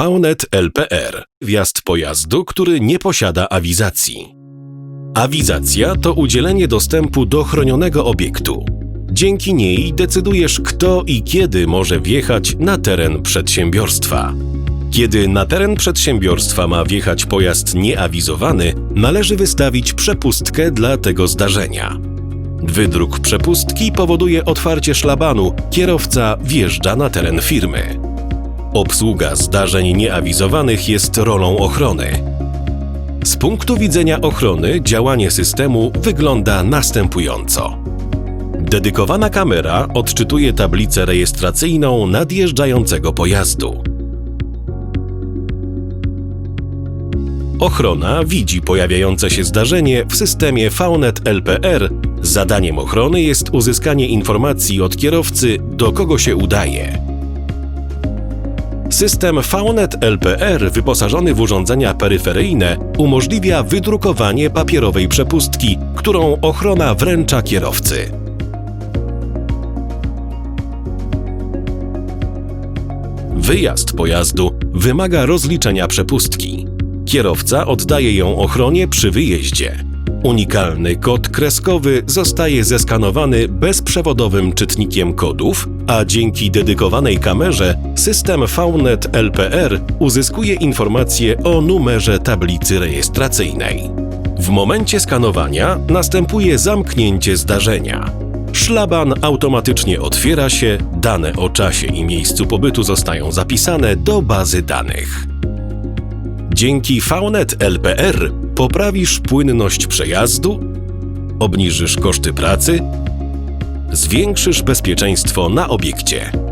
VNet LPR wjazd pojazdu, który nie posiada awizacji. Awizacja to udzielenie dostępu do chronionego obiektu. Dzięki niej decydujesz, kto i kiedy może wjechać na teren przedsiębiorstwa. Kiedy na teren przedsiębiorstwa ma wjechać pojazd nieawizowany, należy wystawić przepustkę dla tego zdarzenia. Wydruk przepustki powoduje otwarcie szlabanu, kierowca wjeżdża na teren firmy. Obsługa zdarzeń nieawizowanych jest rolą ochrony. Z punktu widzenia ochrony działanie systemu wygląda następująco. Dedykowana kamera odczytuje tablicę rejestracyjną nadjeżdżającego pojazdu. Ochrona widzi pojawiające się zdarzenie w systemie VNet LPR. Zadaniem ochrony jest uzyskanie informacji od kierowcy, do kogo się udaje. System VNet LPR wyposażony w urządzenia peryferyjne umożliwia wydrukowanie papierowej przepustki, którą ochrona wręcza kierowcy. Wyjazd pojazdu wymaga rozliczenia przepustki. Kierowca oddaje ją ochronie przy wyjeździe. Unikalny kod kreskowy zostaje zeskanowany bezprzewodowym czytnikiem kodów, a dzięki dedykowanej kamerze system VNet LPR uzyskuje informacje o numerze tablicy rejestracyjnej. W momencie skanowania następuje zamknięcie zdarzenia. Szlaban automatycznie otwiera się, dane o czasie i miejscu pobytu zostają zapisane do bazy danych. Dzięki VNet LPR poprawisz płynność przejazdu, obniżysz koszty pracy, zwiększysz bezpieczeństwo na obiekcie.